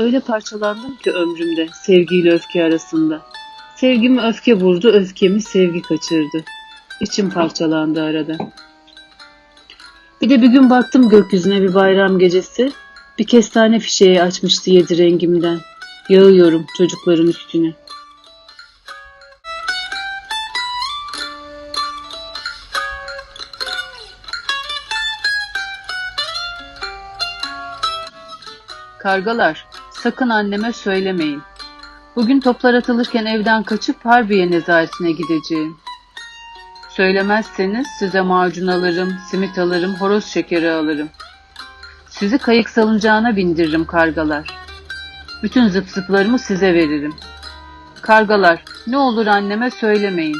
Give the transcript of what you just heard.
Öyle parçalandım ki ömrümde sevgiyle öfke arasında. Sevgimi öfke vurdu, öfkemi sevgi kaçırdı. İçim parçalandı arada. Bir de bir gün baktım gökyüzüne bir bayram gecesi. Bir kestane fişeği açmıştı yedi rengimden. Yağıyorum çocukların üstüne. Kargalar, sakın anneme söylemeyin. Bugün toplar atılırken evden kaçıp Harbiye nezaretine gideceğim. Söylemezseniz size macun alırım, simit alırım, horoz şekeri alırım. Sizi kayık salıncağına bindiririm kargalar. Bütün zıp zıplarımı size veririm. Kargalar, ne olur anneme söylemeyin.